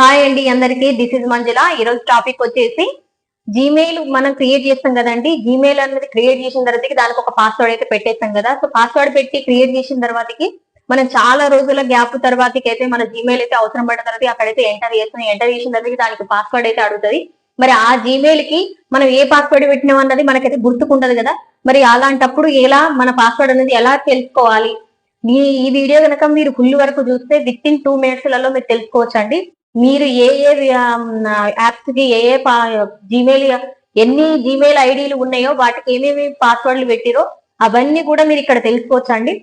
Hi అండి అందరికి. This is Manjula. ఈరోజు టాపిక్ వచ్చేసి జీమెయిల్ మనం క్రియేట్ చేస్తాం కదండి. జీమెయిల్ అనేది క్రియేట్ చేసిన తర్వాతకి దానికి ఒక పాస్వర్డ్ అయితే పెట్టేస్తాం కదా. సో పాస్వర్డ్ పెట్టి క్రియేట్ చేసిన తర్వాతకి మనం చాలా రోజుల గ్యాప్ తర్వాతకి అయితే మన జీమెయిల్ అయితే అవసరం పడిన తర్వాత అక్కడైతే ఎంటర్ చేస్తాం. ఎంటర్ చేసిన తర్వాత దానికి పాస్వర్డ్ అయితే అడుగుతుంది. మరి ఆ జీమెయిల్కి మనం ఏ పాస్వర్డ్ పెట్టినాం అన్నది మనకైతే గుర్తుకుంటది కదా. మరి అలాంటప్పుడు ఎలా మన పాస్వర్డ్ అనేది ఎలా తెలుసుకోవాలి? ఈ వీడియో కనుక మీరు ఫుల్ వరకు చూస్తే విత్ ఇన్ టూ మినిట్స్లలో మీరు తెలుసుకోవచ్చు అండి మీరు ఏ ఏ యాప్స్కి ఏ ఏ జీమెయిల్ ఎన్ని జీమెయిల్ ఐడీలు ఉన్నాయో వాటికి ఏమేమి పాస్వర్డ్లు పెట్టిరో అవన్నీ కూడా మీరు ఇక్కడ తెలుసుకోవచ్చు అండి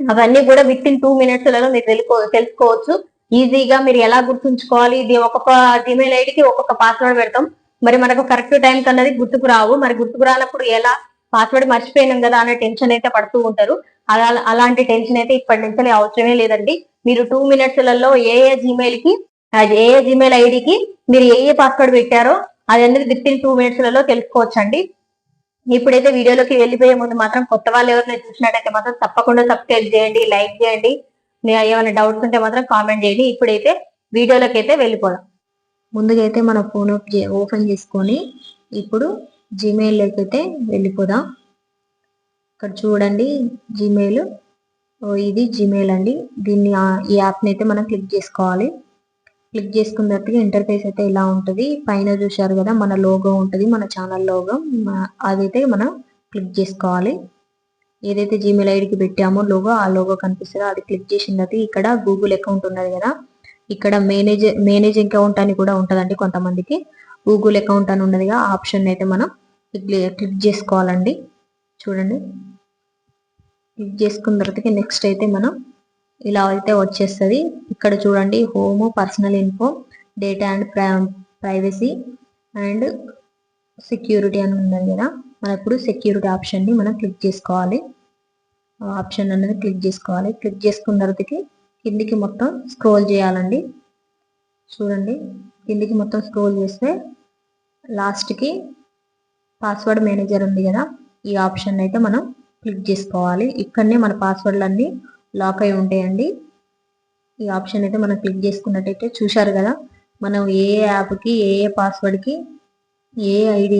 అవన్నీ కూడా విత్ ఇన్ టూ మినిట్స్లలో మీరు తెలుసుకో తెలుసుకోవచ్చు. ఈజీగా మీరు ఎలా గుర్తుంచుకోవాలి? ఇది ఒక్కొక్క జీమెయిల్ ఐడికి ఒక్కొక్క పాస్వర్డ్ పెడతాం. మరి మనకు కరెక్ట్ టైం అన్నది గుర్తుకు రావు. మరి గుర్తుకు రానప్పుడు ఎలా పాస్వర్డ్ మర్చిపోయినాం కదా అనే టెన్షన్ అయితే పడుతూ ఉంటారు. అలా అలాంటి టెన్షన్ అయితే ఇప్పటి నుంచి అవసరమే లేదండి. మీరు టూ మినిట్స్లలో ఏ ఏ జీమెయిల్కి ఏ ఏ జిమెయిల్ ఐడికి మీరు ఏ ఏ పాస్వర్డ్ పెట్టారో అది అనేది విత్ ఇన్ టూ మినిట్స్లలో తెలుసుకోవచ్చండి. ఇప్పుడైతే వీడియోలోకి వెళ్ళిపోయే ముందు మాత్రం కొత్త వాళ్ళు ఎవరైనా చూసినట్టయితే మాత్రం తప్పకుండా సబ్స్క్రైబ్ చేయండి లైక్ చేయండి. ఏమైనా డౌట్స్ ఉంటే మాత్రం కామెంట్ చేయండి. ఇప్పుడైతే వీడియోలోకి అయితే వెళ్ళిపోదాం. ముందుగా అయితే మన ఫోన్ ఓపెన్ చేసుకొని ఇప్పుడు జీమెయిల్లోకి అయితే వెళ్ళిపోదాం. ఇక్కడ చూడండి జీమెయిల్ ఇది జీమెయిల్ అండి. దీన్ని ఈ యాప్ని అయితే మనం క్లిక్ చేసుకోవాలి. క్లిక్ చేసుకున్న తర్వాత ఇంటర్ఫేస్ అయితే ఇలా ఉంటుంది. పైన చూశారు కదా మన లోగో ఉంటుంది మన ఛానల్ లోగో అదైతే మనం క్లిక్ చేసుకోవాలి. ఏదైతే జీమెయిల్ ఐడికి పెట్టామో లోగో ఆ లోగో కనిపిస్తుందో? అది క్లిక్ చేసిన ఇక్కడ గూగుల్ అకౌంట్ ఉన్నది కదా. ఇక్కడ మేనేజ్ మేనేజ్ అకౌంట్ అని కూడా ఉంటుందండి కొంతమందికి. గూగుల్ అకౌంట్ అని ఉన్నదిగా ఆప్షన్ అయితే మనం క్లిక్ క్లిక్ చేసుకోవాలండి. చూడండి. క్లిక్ చేసుకున్న తర్వాత నెక్స్ట్ అయితే మనం ఇలా అయితే వచ్చేస్తుంది. ఇక్కడ చూడండి home personal info data and privacy and security అని ఉన్నది కదా. మనం ఇప్పుడు సెక్యూరిటీ ఆప్షన్ని మనం క్లిక్ చేసుకోవాలి. ఆప్షన్ అనేది క్లిక్ చేసుకోవాలి. క్లిక్ చేసుకున్న తర్వాతకి కిందికి మొత్తం స్క్రోల్ చేయాలండి. చూడండి కిందికి మొత్తం స్క్రోల్ చేస్తే లాస్ట్కి పాస్వర్డ్ మేనేజర్ ఉంది కదా. ఈ ఆప్షన్ అయితే మనం క్లిక్ చేసుకోవాలి. ఇక్కడనే మన పాస్వర్డ్లన్నీ లాక్ అయి ఉంటాయండి. ఈ ఆప్షన్ అయితే మనం క్లిక్ చేసుకున్నట్టయితే చూశారు కదా మనం ఏ యాప్కి ఏ ఏ పాస్వర్డ్కి ఏ ఐడి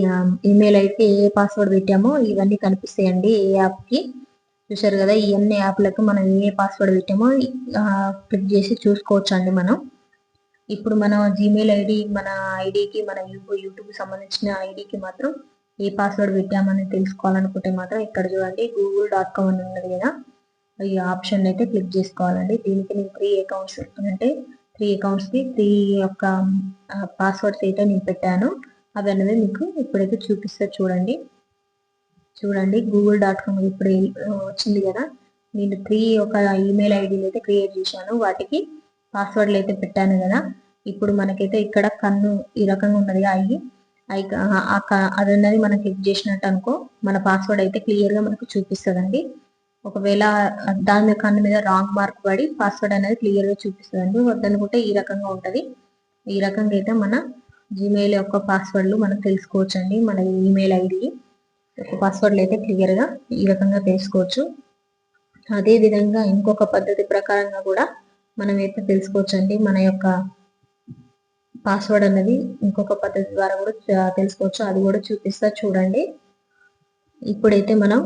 ఈమెయిల్ ఐడికి ఏ పాస్వర్డ్ పెట్టామో ఇవన్నీ కనిపిస్తాయండి ఏ యాప్కి. చూశారు కదా ఈ అన్ని యాప్లకు మనం ఏ పాస్వర్డ్ పెట్టామో క్లిక్ చేసి చూసుకోవచ్చు అండి మనం. ఇప్పుడు మన జీమెయిల్ ఐడి మన ఐడికి మన యూట్యూబ్ యూట్యూబ్ సంబంధించిన ఐడికి మాత్రం ఏ పాస్వర్డ్ పెట్టామని తెలుసుకోవాలనుకుంటే మాత్రం ఇక్కడ చూడండి గూగుల్ డాట్ కామ్ అని ఉన్నది కదా. ఈ ఆప్షన్ అయితే క్లిక్ చేసుకోవాలండి. దీనికి నేను త్రీ అకౌంట్స్ అంటే త్రీ అకౌంట్స్కి త్రీ యొక్క పాస్వర్డ్స్ అయితే నేను పెట్టాను. అవి అనేది మీకు ఇప్పుడైతే చూపిస్తా చూడండి. చూడండి గూగుల్ డాట్ కామ్ ఇప్పుడు వచ్చింది కదా. నేను త్రీ ఒక ఈమెయిల్ ఐడీలు అయితే క్రియేట్ చేశాను. వాటికి పాస్వర్డ్లు అయితే పెట్టాను కదా. ఇప్పుడు మనకైతే ఇక్కడ కన్ను ఈ రకంగా ఉన్నది. అయ్యి అది అన్నది మనం క్లిక్ చేసినట్టు అనుకో మన పాస్వర్డ్ అయితే క్లియర్గా మనకు చూపిస్తుందండి. ఒకవేళ దాని కన్ను మీద రాంగ్ మార్క్ పడి పాస్వర్డ్ అనేది క్లియర్గా చూపిస్తుందండి వద్దనుకుంటే ఈ రకంగా ఉంటది. ఈ రకంగా అయితే మన జీమెయిల్ యొక్క పాస్వర్డ్లు మనం తెలుసుకోవచ్చు అండి మన ఈమెయిల్ ఐడి యొక్క పాస్వర్డ్లు అయితే క్లియర్గా ఈ రకంగా తెలుసుకోవచ్చు. అదే విధంగా ఇంకొక పద్ధతి ప్రకారంగా కూడా మనం అయితే తెలుసుకోవచ్చు అండి మన యొక్క పాస్వర్డ్ అనేది ఇంకొక పద్ధతి ద్వారా కూడా తెలుసుకోవచ్చు. అది కూడా చూపిస్తా చూడండి. ఇప్పుడైతే మనం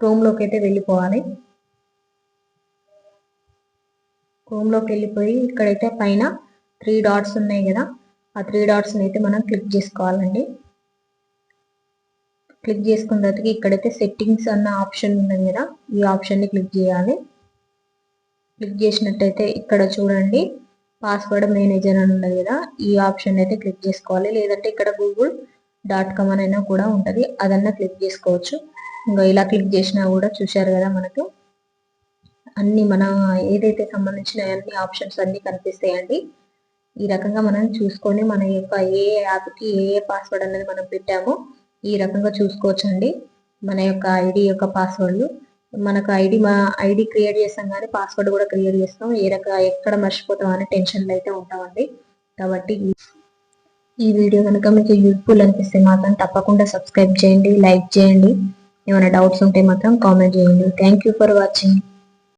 క్రోమ్లోకి అయితే వెళ్ళిపోవాలి. క్రోమ్లోకి వెళ్ళిపోయి ఇక్కడైతే పైన త్రీ డాట్స్ ఉన్నాయి కదా ఆ త్రీ డాట్స్ని అయితే మనం క్లిక్ చేసుకోవాలండి. క్లిక్ చేసుకున్న తర్వాత ఇక్కడైతే సెట్టింగ్స్ అన్న ఆప్షన్ ఉన్నది కదా ఈ ఆప్షన్ని క్లిక్ చేయాలి. క్లిక్ చేసినట్టయితే ఇక్కడ చూడండి పాస్వర్డ్ మేనేజర్ అని ఉన్నది కదా ఈ ఆప్షన్ అయితే క్లిక్ చేసుకోవాలి. లేదంటే ఇక్కడ గూగుల్ డాట్ కామ్ అని కూడా ఉంటుంది అదన్నా క్లిక్ చేసుకోవచ్చు. ఇంకా ఇలా క్లిక్ చేసినా కూడా చూశారు కదా మనకు? అన్ని మన ఏదైతే సంబంధించిన అన్ని ఆప్షన్స్ అన్ని కనిపిస్తాయండి. ఈ రకంగా మనం చూసుకొని మన యొక్క ఏ యాప్కి ఏ ఏ పాస్వర్డ్ అనేది మనం పెట్టామో ఈ రకంగా చూసుకోవచ్చండి. మన యొక్క ఐడి యొక్క పాస్వర్డ్లు మనకు ఐడి మా ఐడి క్రియేట్ చేస్తాం కానీ పాస్వర్డ్ కూడా క్రియేట్ చేస్తాం. ఏ రక ఎక్కడ మర్చిపోతాం అనే టెన్షన్లు అయితే ఉంటామండి. కాబట్టి ఈ- ఈ వీడియో కనుక మీకు యూస్ఫుల్ అనిపిస్తే మాత్రం తప్పకుండా సబ్స్క్రైబ్ చేయండి లైక్ చేయండి. ఏమైనా డౌట్స్ ఉంటే మాత్రం కామెంట్ చేయండి. Thank you for watching